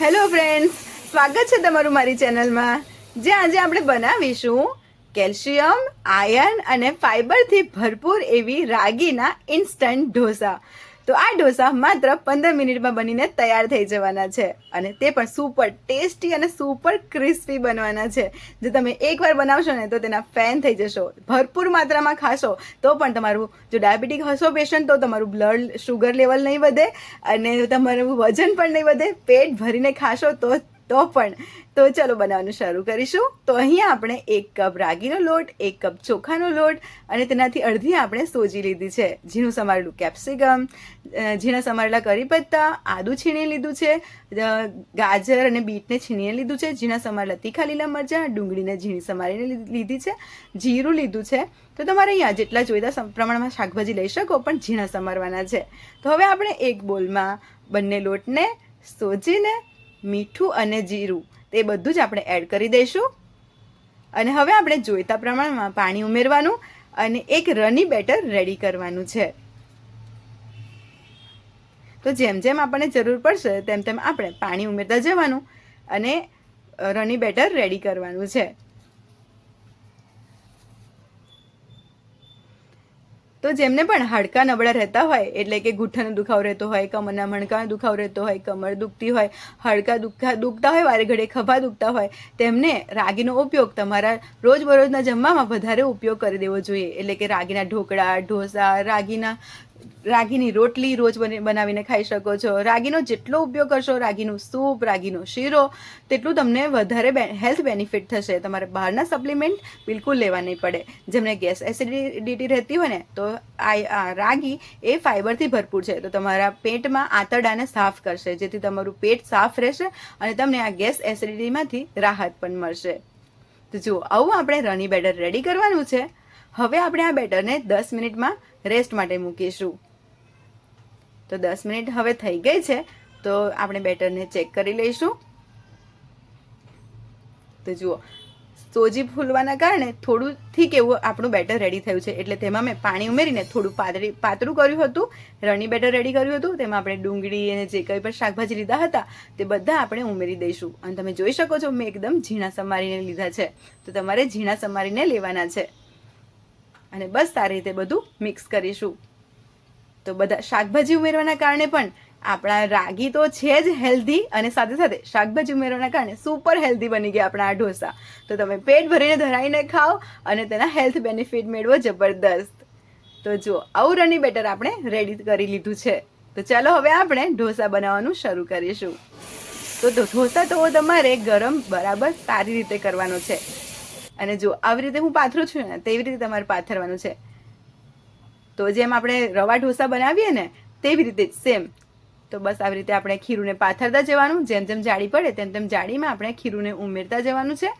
Hello friends સ્વાગત છે તમારું મારી ચેનલમાં જે આજે આપણે બનાવીશું કેલ્શિયમ, આયર્ન અને ફાઈબરથી ભરપૂર એવી રાગીના ઇન્સ્ટન્ટ ઢોસા. તો આ ઢોસા માત્ર પંદર મિનિટમાં બનીને તૈયાર થઈ જવાના છે અને તે પણ સુપર ટેસ્ટી અને સુપર ક્રિસ્પી બનવાના છે. જો તમે એકવાર બનાવશો ને તો તેના ફેન થઈ જશો. ભરપૂર માત્રામાં ખાશો તો પણ તમારું જો ડાયાબિટીક હશો પેશન્ટ તો તમારું બ્લડ શુગર લેવલ નહીં વધે અને તમારું વજન પણ નહીં વધે. પેટ ભરીને ખાશો તો તો પણ, તો ચલો બનાવવાનું શરૂ કરીશું. તો અહીંયા આપણે એક કપ રાગીનો લોટ, એક કપ ચોખાનો લોટ અને તેનાથી અડધી આપણે સોજી લીધી છે. ઝીણું સમારેલું કેપ્સિકમ ઝીણા સમારેલા કરી પત્તા આદું છીણી લીધું છે ગાજર અને બીટને છીણીને લીધું છે, ઝીણા સમારેલા તીખા લીલા મરચાં, ડુંગળીને ઝીણી સમારીને લીધી છે, જીરું લીધું છે. તો તમારે અહીંયા જેટલા જોઈતા પ્રમાણમાં શાકભાજી લઈ શકો, પણ ઝીણા સમારવાના છે. તો હવે આપણે એક બોલમાં બંને લોટને સોજીને મીઠું અને જીરું. તે બધું જ આપણે એડ કરી દઈશું. અને હવે આપણે જોઈતા પ્રમાણમાં પાણી ઉમેરવાનું અને એક રની બેટર રેડી કરવાનું છે. તો જેમ જેમ આપણને જરૂર પડશે, તેમ તેમ આપણે પાણી ઉમેરતા જવાનું અને રની બેટર રેડી કરવાનું છે. તો જેમને પણ હાડકા નબળા રહેતા હોય, એટલે કે ગુઠ્ઠાનો દુખાવો રહેતો હોય, કમરના મણકાનો દુખાવો રહેતો હોય, કમર દુખતી હોય, હાડકા દુખા, દુખતા હોય, વારે ઘડે ખભા દુખતા હોય, તેમને રાગીનો ઉપયોગ તમારા રોજબરોજના જમવામાં વધારે ઉપયોગ કરી દેવો જોઈએ. એટલે કે રાગીના ઢોકળા, ઢોસા, રાગીના રાગીની રોટલી રોજ બને- બનાવીને ખાઈ શકો છો. રાગીનો જેટલો ઉપયોગ કરશો, રાગીનું સૂપ, રાગીનો શીરો, તેટલું તમને વધારે હેલ્થ બેનિફિટ થશે. તમારે બહારના સપ્લિમેન્ટ બિલકુલ લેવા નહીં પડે. જેમને ગેસ એસિડિટી રહેતી હોય ને, તો આ રાગી એ ફાઈબરથી ભરપૂર છે. તો તમારા પેટમાં આંતરડાને સાફ કરશે, જેથી તમારું પેટ સાફ રહેશે અને તમને આ ગેસ એસિડિટીમાંથી રાહત પણ મળશે. તો જુઓ, આવું આપણે રની બેટર રેડી કરવાનું છે. હવે આપણે આ બેટરને દસ મિનિટમાં રેસ્ટ માટે મૂકીશું. તો દસ મિનિટ હવે થઈ ગઈ છે, તો આપણે બેટરને ચેક કરી લઈશું. તો જુઓ, સોજી ફૂલવાના કારણે થોડું ઠીક એવું આપણું બેટર રેડી થયું છે. એટલે તેમાં મેં પાણી ઉમેરીને થોડું પાતળી પાતળું કર્યું હતું, રણી બેટર રેડી કર્યું હતું. તેમાં આપણે ડુંગળી અને જે કંઈ પણ શાકભાજી લીધા હતા, તે બધા આપણે ઉમેરી દઈશું. અને તમે જોઈ શકો છો, મેં એકદમ ઝીણા સમારીને લીધા છે. તો તમારે ઝીણા સમારીને લેવાના છે. અને બસ સારી રીતે બધું મિક્સ કરીશું. તો બધા શાકભાજી ઉમેરવાના કારણે પણ આપણા રાગી તો છે જ હેલ્ધી અને સાથે સાથે શાકભાજી ઉમેરવાના કારણે સુપર હેલ્ધી બની ગયા આપણા આ ઢોસા. તો તમે પેટ ભરીને ધરાઈને ખાઓ અને તેના હેલ્થ બેનિફિટ મેળવો જબરદસ્ત. તો જુઓ, આવું રની બેટર આપણે રેડી કરી લીધું છે. તો ચાલો હવે આપણે ઢોસા બનાવવાનું શરૂ કરીશું. તો ઢોસા તો તમારે ગરમ બરાબર સારી રીતે કરવાનો છે. અને જો આવી રીતે હું પાથરું છું ને, તેવી રીતે તમારે પાથરવાનું છે. તો જેમ આપણે રવા ઢોસા બનાવીએ ને, તેવી રીતે સેમ તો બસ આવી રીતે આપણે ખીરુંને પાથરતા જવાનું, જેમ જેમ જાડી પડે તેમ તેમ જાડીમાં આપણે ખીરુંને ઉમેરતા જવાનું છે.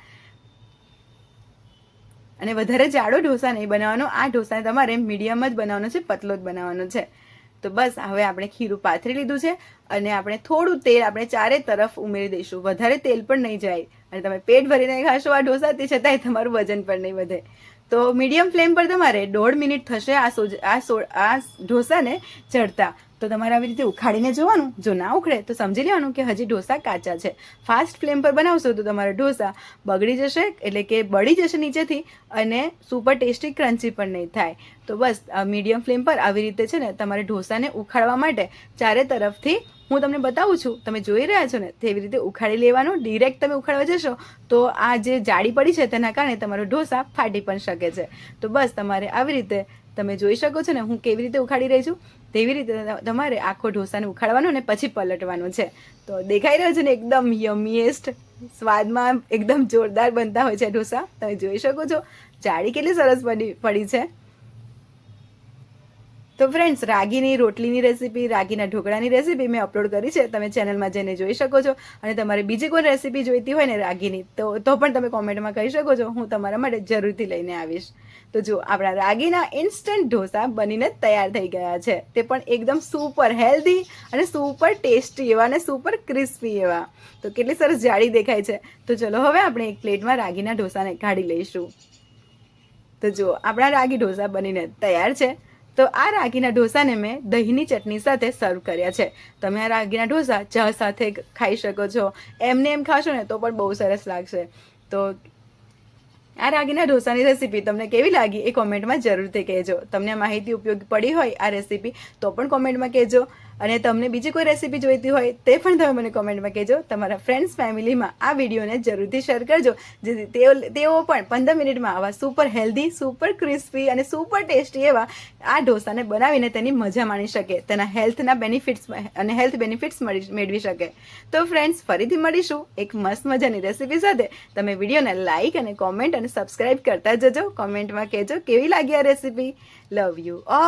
અને વધારે જાડો ઢોસા નહીં બનાવવાનો, આ ઢોસાને તમારે મીડિયમ જ બનાવવાનો છે, પતલો જ બનાવવાનો છે. તો બસ, હવે આપણે ખીરું પાથરી લીધું છે અને આપણે થોડું તેલ આપણે ચારે તરફ ઉમેરી દઈશું. વધારે તેલ પણ નહીં જાય. અને તમે પેટ ભરીને ખાશો, આ ઢોસા, તે છતાંય તમારું વજન પણ નહીં વધે. તો મીડિયમ ફ્લેમ પર તમારે દોઢ મિનિટ થશે આ સોજ આ સો આ ઢોસાને ચડતા. તો તમારે આવી રીતે ઉખાડીને જોવાનું. જો ના ઉખડે, તો સમજી લેવાનું કે હજી ઢોસા કાચા છે. ફાસ્ટ ફ્લેમ પર બનાવશો તો તમારા ઢોસા બગડી જશે, એટલે કે બળી જશે નીચેથી અને સુપર ટેસ્ટી ક્રન્ચી પણ નહીં થાય. તો બસ મીડિયમ ફ્લેમ પર આવી રીતે છે ને તમારે ઢોસાને ઉખાડવા માટે ચારે તરફથી હું તમને બતાવું છું, તમે જોઈ રહ્યા છો ને, તેવી રીતે ઉખાડી લેવાનું ડિરેક્ટ તમે ઉખાડવા જશો, તો આ જે જાડી પડી છે તેના કારણે તમારો ઢોસા ફાટી પણ શકે છે. તો બસ તમારે આવી રીતે તમે જોઈ શકો છો ને, હું કેવી રીતે ઉખાડી રહી છું, તેવી રીતે તમારે આખો ઢોસાને ઉખાડવાનો અને પછી પલટવાનો છે. તો દેખાઈ રહ્યો છે ને, એકદમ યમીએસ્ટ સ્વાદમાં એકદમ જોરદાર બનતા હોય છે ઢોસા, તમે જોઈ શકો છો જાળી કેટલી સરસ પડી પડી છે. તો ફ્રેન્ડ્સ રાગીની રોટલીની રેસીપી રાગીના ઢોકળાની રેસીપી મેં અપલોડ કરી છે. તમે ચેનલમાં જઈને જોઈ શકો છો. અને તમારે બીજી કોઈ રેસીપી જોઈતી હોય ને રાગીની, તો તો પણ તમે કોમેન્ટમાં કહી શકો છો. હું તમારા માટે જરૂરથી લઈને આવીશ. તો જો આપણા રાગીના ઇન્સ્ટન્ટ ઢોસા બનીને તૈયાર થઈ ગયા છે. તે પણ એકદમ સુપર હેલ્ધી અને સુપર ટેસ્ટી એવા અને સુપર ક્રિસ્પી એવા. તો કેટલી સરસ જાળી દેખાય છે. તો ચલો હવે આપણે એક પ્લેટમાં રાગીના ઢોસાને કાઢી લઈશું. તો જો આપણા રાગી ઢોસા બનીને તૈયાર છે. તો આ રાગીના ઢોસાને મેં દહીંની ચટણી સાથે સર્વ કર્યા છે. તમે આ રાગીના ઢોસા ચા સાથે ખાઈ શકો છો. એમને એમ ખાશો ને તો પણ બહુ સરસ લાગશે. તો આ રાગીના ઢોસાની રેસીપી તમને કેવી લાગી એ કોમેન્ટમાં જરૂરથી કહેજો. તમને માહિતી ઉપયોગી પડી હોય આ રેસીપી તો પણ કોમેન્ટમાં કહેજો. અને તમને બીજી કોઈ રેસીપી જોઈતી હોય તે પણ તમે મને કોમેન્ટમાં કહેજો. તમારા ફ્રેન્ડ્સ ફેમિલીમાં આ વિડીયોને જરૂરથી શેર કરજો. જેથી તેઓ તેઓ પણ પંદર મિનિટમાં આવા સુપર હેલ્ધી સુપર ક્રિસ્પી અને સુપર ટેસ્ટી એવા આ ઢોસાને બનાવીને તેની મજા માણી શકે, તેના હેલ્થના બેનિફિટ્સ અને હેલ્થ બેનિફિટ્સ મળી, મેળવી શકે. તો ફ્રેન્ડ્સ ફરીથી મળીશું એક મસ્ત મજાની રેસીપી સાથે. તમે વિડીયોને લાઇક અને કોમેન્ટ અને સબસ્ક્રાઇબ કરતા જજો. કોમેન્ટમાં કહેજો કેવી લાગી આ રેસીપી લવ યુ ઓલ